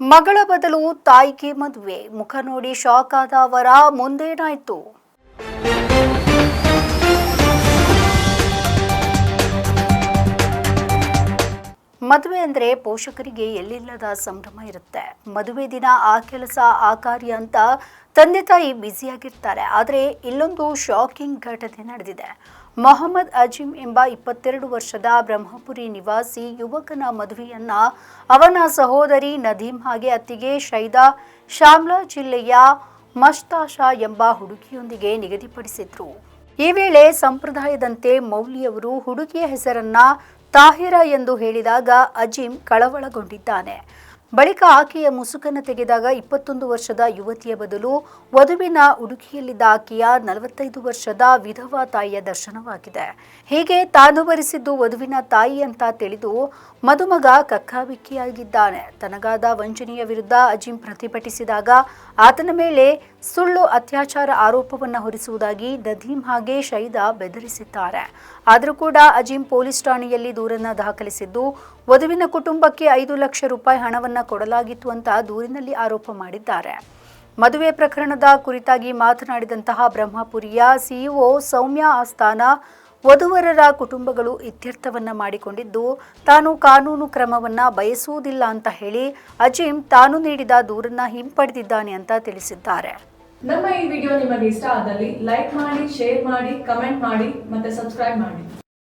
ಮಗಳ ಬದಲು ತಾಯಿಗೆ ಮದುವೆ. ಮುಖ ನೋಡಿ ಶಾಕ್ ಆದ ಅವರ ಮುಂದೇನಾಯ್ತು? ಮದುವೆ ಅಂದರೆ ಪೋಷಕರಿಗೆ ಎಲ್ಲಿಲ್ಲದ ಸಂಭ್ರಮ ಇರುತ್ತೆ. ಮದುವೆ ದಿನ ಆ ಕೆಲಸ, ಆ ಕಾರ್ಯ ಅಂತ ತಂದೆ ತಾಯಿ ಬ್ಯುಸಿಯಾಗಿರ್ತಾರೆ. ಆದರೆ ಇಲ್ಲೊಂದು ಶಾಕಿಂಗ್ ಘಟನೆ ನಡೆದಿದೆ. ಮೊಹಮ್ಮದ್ ಅಜೀಮ್ ಎಂಬ ಇಪ್ಪತ್ತೆರಡು ವರ್ಷದ ಬ್ರಹ್ಮಪುರಿ ನಿವಾಸಿ ಯುವಕನ ಮದುವೆಯನ್ನ ಅವನ ಸಹೋದರಿ ನದೀಮ್ ಹಾಗೆ ಅತ್ತಿಗೆ ಶೈದಾ ಶಾಮ್ಲಾ ಜಿಲ್ಲೆಯ ಮಸ್ತಾಶಾ ಎಂಬ ಹುಡುಗಿಯೊಂದಿಗೆ ನಿಗದಿಪಡಿಸಿದ್ರು. ಈ ವೇಳೆ ಸಂಪ್ರದಾಯದಂತೆ ಮೌಲಿಯವರು ಹುಡುಗಿಯ ಹೆಸರನ್ನ ತಾಹಿರ ಎಂದು ಹೇಳಿದಾಗ ಅಜೀಂ ಕಳವಳಗೊಂಡಿದ್ದಾನೆ. ಬಳಿಕ ಆಕೆಯ ಮುಸುಕನ್ನು ತೆಗೆದಾಗ ಇಪ್ಪತ್ತೊಂದು ವರ್ಷದ ಯುವತಿಯ ಬದಲು ವಧುವಿನ ಉಡುಕಿಯಲ್ಲಿದ್ದ ಆಕೆಯ ನಲವತ್ತೈದು ವರ್ಷದ ವಿಧವಾ ತಾಯಿಯ ದರ್ಶನವಾಗಿದೆ. ಹೀಗೆ ತಾನು ಬರಿಸಿದ್ದು ವಧುವಿನ ತಾಯಿ ಅಂತ ತಿಳಿದು ಮದುಮಗ ಕಕ್ಕಾಬಿಕ್ಕಿಯಾಗಿದ್ದಾನೆ. ತನಗಾದ ವಂಚನೆಯ ವಿರುದ್ಧ ಅಜಿಂ ಪ್ರತಿಭಟಿಸಿದಾಗ ಆತನ ಮೇಲೆ ಸುಳ್ಳು ಅತ್ಯಾಚಾರ ಆರೋಪವನ್ನು ಹೊರಿಸುವುದಾಗಿ ನದೀಂ ಹಾಗೆ ಶೈದಾ ಬೆದರಿಸಿದ್ದಾರೆ. ಆದರೂ ಕೂಡ ಅಜಿಂ ಪೊಲೀಸ್ ಠಾಣೆಯಲ್ಲಿ ದೂರನ್ನ ದಾಖಲಿಸಿದ್ದು, ವಧುವಿನ ಕುಟುಂಬಕ್ಕೆ ಐದು ಲಕ್ಷ ರೂಪಾಯಿ ಹಣವನ್ನ ಕೊಡಲಾಗಿತ್ತು ಅಂತ ದೂರಿನಲ್ಲಿ ಆರೋಪ ಮಾಡಿದ್ದಾರೆ. ಮದುವೆ ಪ್ರಕರಣದ ಕುರಿತಾಗಿ ಮಾತನಾಡಿದಂತಹ ಬ್ರಹ್ಮಪುರಿಯ ಸಿಇಒ ಸೌಮ್ಯ ಆಸ್ಥಾನ, ವಧುವರರ ಕುಟುಂಬಗಳು ಇತ್ಯರ್ಥವನ್ನ ಮಾಡಿಕೊಂಡಿದ್ದು, ತಾನು ಕಾನೂನು ಕ್ರಮವನ್ನ ಬಯಸುವುದಿಲ್ಲ ಅಂತ ಹೇಳಿ ಅಜಿಮ್ ತಾನು ನೀಡಿದ ದೂರನ್ನ ಹಿಂಪಡೆದಿದ್ದಾನೆ ಅಂತ ತಿಳಿಸಿದ್ದಾರೆ. ನಮ್ಮ ಈ ವಿಡಿಯೋ ನಿಮಗೆ ಇಷ್ಟ ಆದಲ್ಲಿ ಲೈಕ್ ಮಾಡಿ, ಶೇರ್ ಮಾಡಿ, ಕಮೆಂಟ್ ಮಾಡಿ ಮತ್ತೆ ಸಬ್ಸ್ಕ್ರೈಬ್ ಮಾಡಿ.